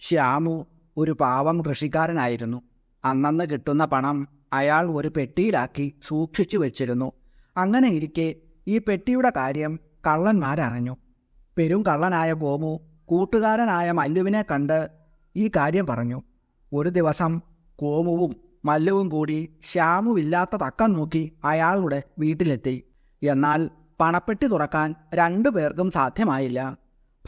ശ്യാമു ഒരു പാവം കൃഷിക്കാരനായിരുന്നു. അന്നന്ന് കിട്ടുന്ന പണം അയാൾ ഒരു പെട്ടിയിലാക്കി സൂക്ഷിച്ചു വെച്ചിരുന്നു. അങ്ങനെ ഇരിക്കെ ഈ പെട്ടിയുടെ കാര്യം കള്ളന്മാരറിഞ്ഞു. പെരും കള്ളനായ ഗോമു കൂട്ടുകാരനായ മല്ലുവിനെ കണ്ട് ഈ കാര്യം പറഞ്ഞു. ഒരു ദിവസം കോമുവും മല്ലുവും കൂടി ശ്യാമുവില്ലാത്ത തക്കം നോക്കി അയാളുടെ വീട്ടിലെത്തി. എന്നാൽ പണപ്പെട്ടി തുറക്കാൻ രണ്ടു പേർക്കും സാധ്യമായില്ല.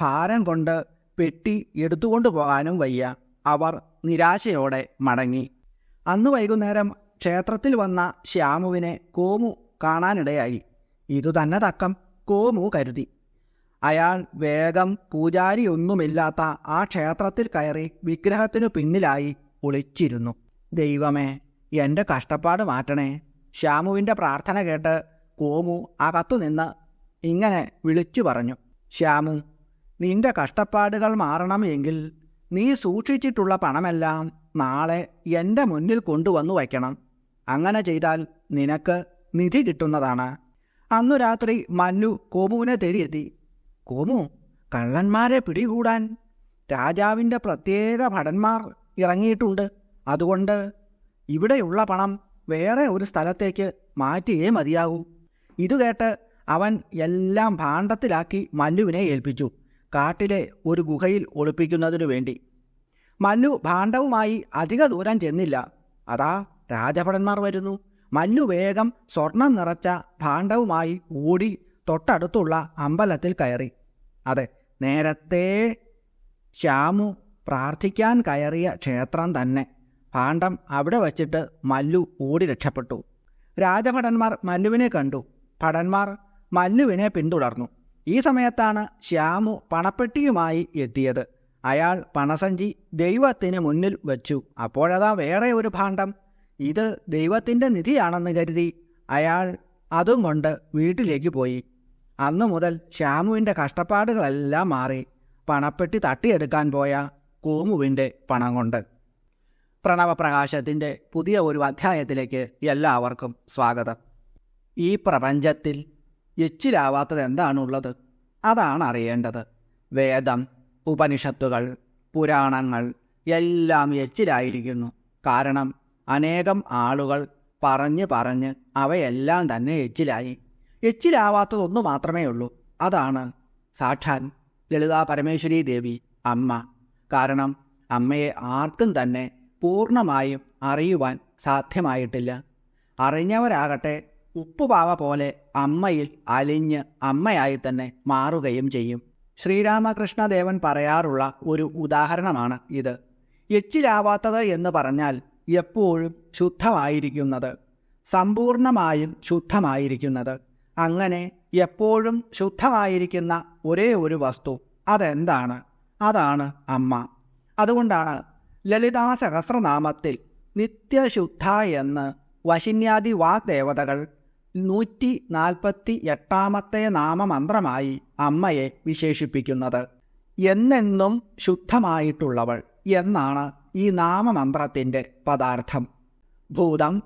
ഭാരം കൊണ്ട് പെട്ടി എടുത്തുകൊണ്ടു പോകാനും വയ്യ. അവർ നിരാശയോടെ മടങ്ങി. അന്ന് വൈകുന്നേരം ക്ഷേത്രത്തിൽ വന്ന ശ്യാമുവിനെ കോമു കാണാനിടയായി. ഇതുതന്നെ തക്കം കോമു കരുതി. അയാൾ വേഗം പൂജാരിയൊന്നുമില്ലാത്ത ആ ക്ഷേത്രത്തിൽ കയറി വിഗ്രഹത്തിനു പിന്നിലായി ഒളിച്ചിരുന്നു. ദൈവമേ എന്റെ കഷ്ടപ്പാട് മാറ്റണേ. ശ്യാമുവിന്റെ പ്രാർത്ഥന കേട്ട് കോമു അകത്തു നിന്ന് ഇങ്ങനെ വിളിച്ചു പറഞ്ഞു. ശ്യാമു നിന്റെ കഷ്ടപ്പാടുകൾ മാറണം എങ്കിൽ നീ സൂക്ഷിച്ചിട്ടുള്ള പണമെല്ലാം നാളെ എന്റെ മുന്നിൽ കൊണ്ടുവന്നു വയ്ക്കണം. അങ്ങനെ ചെയ്താൽ നിനക്ക് നിധി കിട്ടുന്നതാണ്. അന്നു രാത്രി മല്ലു കോമുവിനെ തേടിയെത്തി. കോമു കള്ളന്മാരെ പിടികൂടാൻ രാജാവിന്റെ പ്രത്യേക ഭടന്മാർ ഇറങ്ങിയിട്ടുണ്ട്. അതുകൊണ്ട് ഇവിടെയുള്ള പണം വേറെ ഒരു സ്ഥലത്തേക്ക് മാറ്റിയേ മതിയാകൂ. ഇത് കേട്ട് അവൻ എല്ലാം ഭാണ്ഡത്തിലാക്കി മല്ലുവിനെ ഏൽപ്പിച്ചു. കാട്ടിലെ ഒരു ഗുഹയിൽ ഒളിപ്പിക്കുന്നതിനു വേണ്ടി. മല്ലു ഭാണ്ഡവുമായി അധിക ദൂരം ചെന്നില്ല. അതാ രാജഭടന്മാർ വരുന്നു. മല്ലു വേഗം സ്വർണം നിറച്ച ഭാണ്ഡവുമായി ഓടി തൊട്ടടുത്തുള്ള അമ്പലത്തിൽ കയറി. അതെ നേരത്തെ ശ്യാമു പ്രാർത്ഥിക്കാൻ കയറിയ ക്ഷേത്രം തന്നെ. ഭാണ്ഡം അവിടെ വച്ചിട്ട് മല്ലു ഓടി രക്ഷപ്പെട്ടു. രാജഭടന്മാർ മല്ലുവിനെ കണ്ടു. ഭടന്മാർ മല്ലുവിനെ പിന്തുടർന്നു. ഈ സമയത്താണ് ശ്യാമു പണപ്പെട്ടിയുമായി എത്തിയത്. അയാൾ പണസഞ്ചി ദൈവത്തിന് മുന്നിൽ വച്ചു. അപ്പോഴതാ വേറെ ഒരു ഭാണ്ഡം. ഇത് ദൈവത്തിന്റെ നിധിയാണെന്ന് കരുതി അയാൾ അതും കൊണ്ട് വീട്ടിലേക്ക് പോയി. അന്നു മുതൽ ശ്യാമുവിന്റെ കഷ്ടപ്പാടുകളെല്ലാം മാറി. പണപ്പെട്ടി തട്ടിയെടുക്കാൻ പോയ കോമുവിന്റെ പണം കൊണ്ട്. പ്രണവപ്രകാശത്തിന്റെ പുതിയ ഒരു അധ്യായത്തിലേക്ക് എല്ലാവർക്കും സ്വാഗതം. ഈ പ്രപഞ്ചത്തിൽ എച്ചിലാവാത്തത് എന്താണുള്ളത് അതാണ് അറിയേണ്ടത് വേദം ഉപനിഷത്തുകൾ പുരാണങ്ങൾ എല്ലാം എച്ചിലായിരിക്കുന്നു. കാരണം അനേകം ആളുകൾ പറഞ്ഞ് പറഞ്ഞ് അവയെല്ലാം തന്നെ എച്ചിലായി. എച്ചിലാവാത്തതൊന്നു മാത്രമേ ഉള്ളൂ. അതാണ് സാക്ഷാൻ ലളിതാ പരമേശ്വരി ദേവി അമ്മ. കാരണം അമ്മയെ ആർക്കും തന്നെ പൂർണമായും അറിയുവാൻ സാധ്യമായിട്ടില്ല. അറിഞ്ഞവരാകട്ടെ ഉപ്പുപാവ പോലെ അമ്മയിൽ അലിഞ്ഞ് അമ്മയായി തന്നെ മാറുകയും ചെയ്യും. ശ്രീരാമകൃഷ്ണദേവൻ പറയാറുള്ള ഒരു ഉദാഹരണമാണ് ഇത്. എച്ചിലാവാത്തത് എന്ന് പറഞ്ഞാൽ എപ്പോഴും ശുദ്ധമായിരിക്കുന്നത്. സമ്പൂർണമായും ശുദ്ധമായിരിക്കുന്നത്. അങ്ങനെ എപ്പോഴും ശുദ്ധമായിരിക്കുന്ന ഒരേ ഒരു വസ്തു അതെന്താണ്? അതാണ് അമ്മ. അതുകൊണ്ടാണ് ലളിതാ സഹസ്രനാമത്തിൽ നിത്യശുദ്ധ എന്ന് വശിന്യാദി വാഗ്ദേവതകൾ നൂറ്റി നാൽപ്പത്തി എട്ടാമത്തെ നാമമന്ത്രമായി അമ്മയെ വിശേഷിപ്പിക്കുന്നത്. എന്നെന്നും ശുദ്ധമായിട്ടുള്ളവൾ എന്നാണ് ഈ നാമമന്ത്രത്തിന്റെ പദാർത്ഥം. ഭൂതം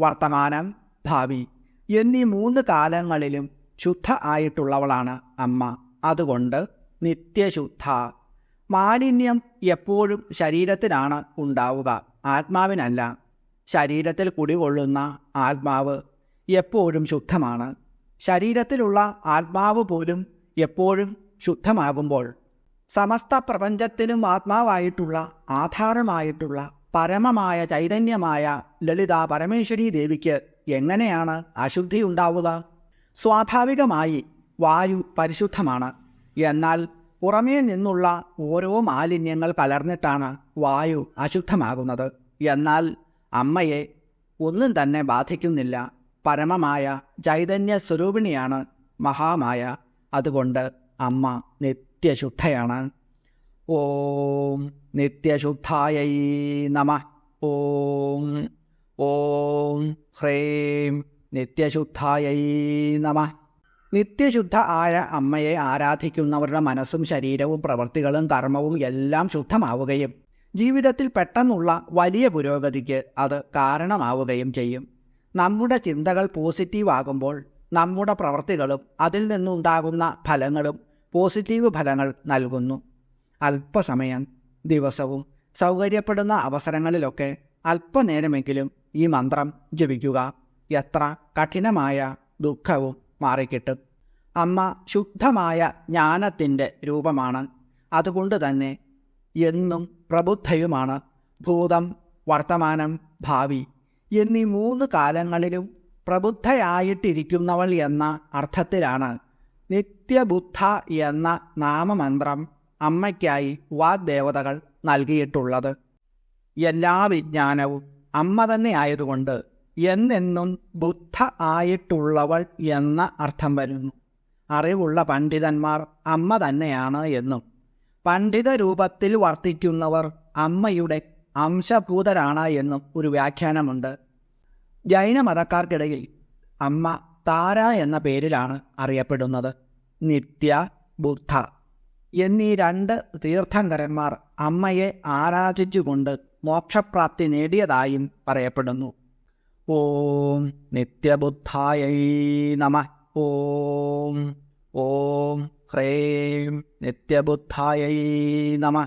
വർത്തമാനം ഭാവി എന്നീ മൂന്ന് കാലങ്ങളിലും ശുദ്ധ ആയിട്ടുള്ളവളാണ് അമ്മ. അതുകൊണ്ട് നിത്യശുദ്ധ. മാലിന്യം എപ്പോഴും ശരീരത്തിനാണ് ഉണ്ടാവുക. ആത്മാവിനല്ല. ശരീരത്തിൽ കുടികൊള്ളുന്ന ആത്മാവ് എപ്പോഴും ശുദ്ധമാണ്. ശരീരത്തിലുള്ള ആത്മാവ് പോലും എപ്പോഴും ശുദ്ധമാകുമ്പോൾ സമസ്ത പ്രപഞ്ചത്തിനും ആത്മാവായിട്ടുള്ള ആധാരമായിട്ടുള്ള പരമമായ ചൈതന്യമായ ലളിത പരമേശ്വരി ദേവിക്ക് എങ്ങനെയാണ് അശുദ്ധി ഉണ്ടാവുക? സ്വാഭാവികമായി വായു പരിശുദ്ധമാണ്. എന്നാൽ പുറമേ നിന്നുള്ള ഓരോ മാലിന്യങ്ങൾ കലർന്നിട്ടാണ് വായു അശുദ്ധമാകുന്നത്. എന്നാൽ അമ്മയെ ഒന്നും തന്നെ ബാധിക്കുന്നില്ല. പരമമായ ചൈതന്യ സ്വരൂപിണിയാണ് മഹാമായ. അതുകൊണ്ട് അമ്മ നിത്യശുദ്ധയാണ്. ഓം നിത്യശുദ്ധായൈ നമ. ഓം ഓം ഹ്രേം നിത്യശുദ്ധായൈ നമ. നിത്യശുദ്ധ ആയ അമ്മയെ ആരാധിക്കുന്നവരുടെ മനസ്സും ശരീരവും പ്രവൃത്തികളും കർമ്മവും എല്ലാം ശുദ്ധമാവുകയും ജീവിതത്തിൽ പെട്ടെന്നുള്ള വലിയ പുരോഗതിക്ക് അത് കാരണമാവുകയും ചെയ്യും. നമ്മുടെ ചിന്തകൾ പോസിറ്റീവ് ആകുമ്പോൾ നമ്മുടെ പ്രവർത്തികളും അതിൽ നിന്നുണ്ടാകുന്ന ഫലങ്ങളും പോസിറ്റീവ് ഫലങ്ങൾ നൽകുന്നു. അല്പസമയം ദിവസവും സൗകര്യപ്പെടുന്ന അവസരങ്ങളിലൊക്കെ അല്പനേരമെങ്കിലും ഈ മന്ത്രം ജപിക്കുക. എത്ര കഠിനമായ ദുഃഖവും മാറിക്കിട്ടും. അമ്മ ശുദ്ധമായ ജ്ഞാനത്തിന്റെ രൂപമാണ്. അതുകൊണ്ട് തന്നെ എന്നും പ്രബുദ്ധയുമാണ്. ഭൂതം വർത്തമാനം ഭാവി എന്നീ മൂന്ന് കാലങ്ങളിലും പ്രബുദ്ധയായിട്ടിരിക്കുന്നവൾ എന്ന അർത്ഥത്തിലാണ് നിത്യബുദ്ധ എന്ന നാമമന്ത്രം അമ്മയ്ക്കായി വാഗ്ദേവതകൾ നൽകിയിട്ടുള്ളത്. എല്ലാ വിജ്ഞാനവും അമ്മ തന്നെ ആയതുകൊണ്ട് എന്നെന്നും ബുദ്ധ ആയിട്ടുള്ളവൾ എന്ന അർത്ഥം വരുന്നു. അറിവുള്ള പണ്ഡിതന്മാർ അമ്മ തന്നെയാണ് എന്നും. പണ്ഡിത രൂപത്തിൽ വർത്തിക്കുന്നവർ അമ്മയുടെ അംശഭൂതരാണ് എന്നും ഒരു വ്യാഖ്യാനമുണ്ട്. ജൈനമതക്കാർക്കിടയിൽ അമ്മ താര എന്ന പേരിലാണ് അറിയപ്പെടുന്നത്. നിത്യ ബുദ്ധ എന്നീ രണ്ട് തീർത്ഥങ്കരന്മാർ അമ്മയെ ആരാധിച്ചുകൊണ്ട് മോക്ഷപ്രാപ്തി നേടിയതായും പറയപ്പെടുന്നു. ഓം നിത്യബുദ്ധായൈ നമ. ഓം ഓം ഹ്രേം നിത്യബുദ്ധായൈ നമ.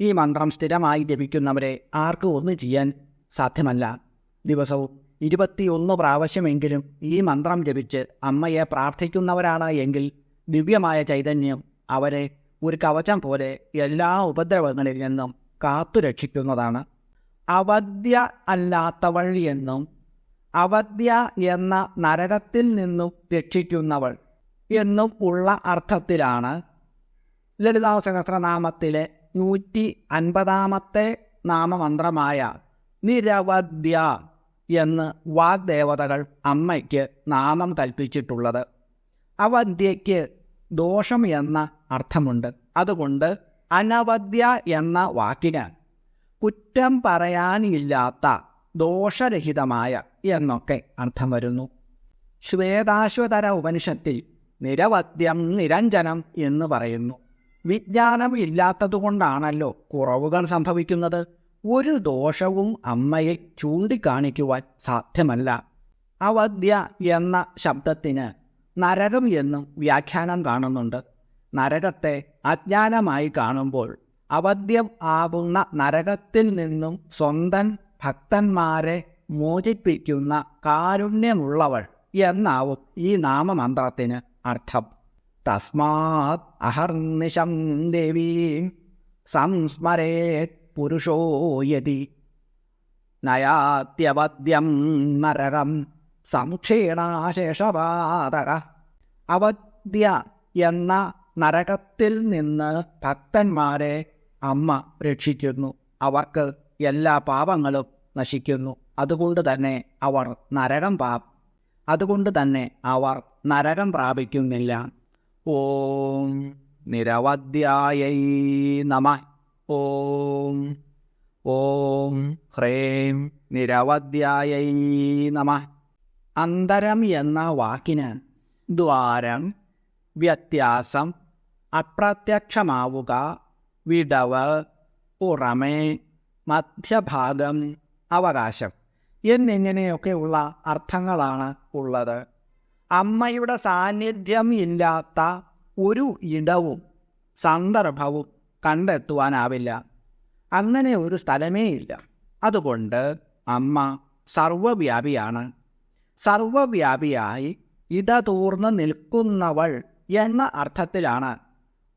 ഈ മന്ത്രം സ്ഥിരമായി ജപിക്കുന്നവരെ ആർക്കും ഒന്നും ചെയ്യാൻ സാധ്യമല്ല. ദിവസവും ഇരുപത്തിയൊന്ന് പ്രാവശ്യമെങ്കിലും ഈ മന്ത്രം ജപിച്ച് അമ്മയെ പ്രാർത്ഥിക്കുന്നവരാണ് എങ്കിൽ ദിവ്യമായ ചൈതന്യം അവരെ ഒരു കവചം പോലെ എല്ലാ ഉപദ്രവങ്ങളിൽ നിന്നും കാത്തുരക്ഷിക്കുന്നതാണ് അവധ്യ അല്ലാത്തവൾ എന്നും അവധ്യ എന്ന നരകത്തിൽ നിന്നും രക്ഷിക്കുന്നവൾ എന്നും ഉള്ള അർത്ഥത്തിലാണ്. ലളിതാ സഹസ്രനാമത്തിലെ നൂറ്റി അൻപതാമത്തെ നാമമന്ത്രമായ നിരവധ്യ എന്ന് വാഗ്ദേവതകൾ അമ്മയ്ക്ക് നാമം കൽപ്പിച്ചിട്ടുള്ളത്. അവധ്യയ്ക്ക് ദോഷം എന്ന അർത്ഥമുണ്ട്. അതുകൊണ്ട് അനവധ്യ എന്ന വാക്കിന് കുറ്റം പറയാനില്ലാത്ത ദോഷരഹിതമായ എന്നൊക്കെ അർത്ഥം വരുന്നു. ശ്വേതാശ്വതര ഉപനിഷത്തിൽ നിരവധ്യം നിരഞ്ജനം എന്ന് പറയുന്നു. വിജ്ഞാനം ഇല്ലാത്തതുകൊണ്ടാണല്ലോ കുറവുകൾ സംഭവിക്കുന്നത്. ഒരു ദോഷവും അമ്മയെ ചൂണ്ടിക്കാണിക്കുവാൻ സാധ്യമല്ല. അവധ്യ എന്ന ശബ്ദത്തിന് നരകം എന്നും വ്യാഖ്യാനം കാണുന്നുണ്ട്. നരകത്തെ അജ്ഞാനമായി കാണുമ്പോൾ അവദ്യം ആവുന്ന നരകത്തിൽ നിന്നും സ്വന്തം ഭക്തന്മാരെ മോചിപ്പിക്കുന്ന കാരുണ്യമുള്ളവൾ എന്നാവും ഈ നാമമന്ത്രത്തിന് അർത്ഥം. തസ്മാത് അഹർനിശം ദേവീം സംസ്മരേത് പുരുഷോ യതി. നയാത്യവദ്യം നരകം സംക്ഷീണാശേഷപാതക അവദ്യ എന്ന നരകത്തിൽ നിന്ന് ഭക്തന്മാരെ അമ്മ രക്ഷിക്കുന്നു. അവർക്ക് എല്ലാ പാപങ്ങളും നശിക്കുന്നു. അതുകൊണ്ട് തന്നെ അവർ നരകം പാ അതുകൊണ്ട് തന്നെ അവർ നരകം പ്രാപിക്കുന്നില്ല. ഓം നിരവധ്യായൈ നമ. ഓം ഓം ഹ്രേം നിരവധ്യായൈ നമ. അന്തരം എന്ന വാക്കിന് ദ്വാരം വ്യത്യാസം അപ്രത്യക്ഷമാവുക വിടവ് പുറമേ മധ്യഭാഗം അവകാശം എന്നിങ്ങനെയൊക്കെയുള്ള അർത്ഥങ്ങളാണ് ഉള്ളത്. അമ്മയുടെ സാന്നിധ്യം ഇല്ലാത്ത ഒരു ഇടവും സന്ദർഭവും കണ്ടെത്തുവാനാവില്ല. അങ്ങനെ ഒരു സ്ഥലമേ ഇല്ല. അതുകൊണ്ട് അമ്മ സർവവ്യാപിയാണ്. സർവവ്യാപിയായി ഇടതൂർന്ന് നിൽക്കുന്നവൾ എന്ന അർത്ഥത്തിലാണ്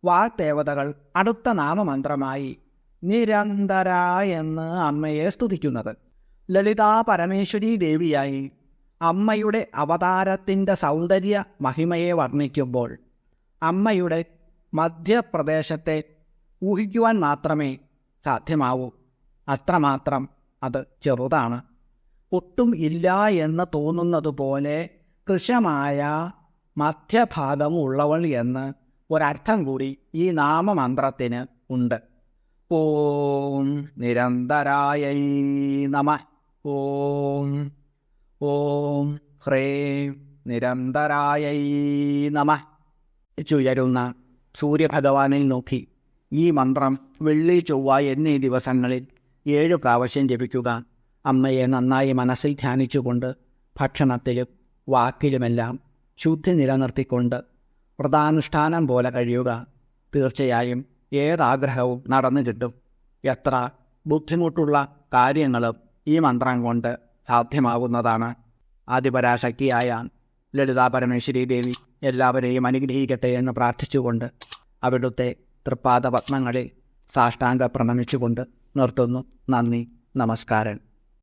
വാഗ്ദേവതകൾ അടുത്ത നാമമന്ത്രമായി നിരന്തര എന്ന് അമ്മയെ സ്തുതിക്കുന്നത്. ലളിതാ പരമേശ്വരി ദേവിയായി അമ്മയുടെ അവതാരത്തിന്റെ സൗന്ദര്യ മഹിമയെ വർണിക്കുമ്പോൾ അമ്മയുടെ മധ്യപ്രദേശത്തെ ഊഹിക്കുവാൻ മാത്രമേ സാധ്യമാവൂ. അത്രമാത്രം അത് ചെറുതാണ്. ഒട്ടും ഇല്ല എന്ന് തോന്നുന്നത് പോലെ കൃശമായ മധ്യഭാഗം ഉള്ളവൾ എന്ന് ഒരർത്ഥം കൂടി ഈ നാമമന്ത്രത്തിന് ഉണ്ട്. ഓം നിരന്തരായ നമ. ഓം ഓം ഹ്രേം നിരന്തരായ നമ. ചുയരുന്ന സൂര്യഭഗവാനിൽ നോക്കി. ഈ മന്ത്രം വെള്ളി ചൊവ്വ എന്നീ ദിവസങ്ങളിൽ ഏഴു പ്രാവശ്യം ജപിക്കുക. അമ്മയെ നന്നായി മനസ്സിൽ ധ്യാനിച്ചുകൊണ്ട് ഭക്ഷണത്തിലും വാക്കിലുമെല്ലാം ശുദ്ധി നിലനിർത്തിക്കൊണ്ട് വ്രതാനുഷ്ഠാനം പോലെ കഴിയുക. തീർച്ചയായും ഏതാഗ്രഹവും നടന്നു കിട്ടും. എത്ര ബുദ്ധിമുട്ടുള്ള കാര്യങ്ങളും ഈ മന്ത്രം കൊണ്ട് സാധ്യമാകുന്നതാണ്. ആദിപരാശക്തിയായ ലളിതാ പരമേശ്വരി ദേവി എല്ലാവരെയും അനുഗ്രഹിക്കട്ടെ എന്ന് പ്രാർത്ഥിച്ചുകൊണ്ട് അവിടുത്തെ തൃപ്പാദ പത്മങ്ങളിൽ സാഷ്ടാംഗ പ്രണമിച്ചുകൊണ്ട് നിർത്തുന്നു. നന്ദി നമസ്കാരം.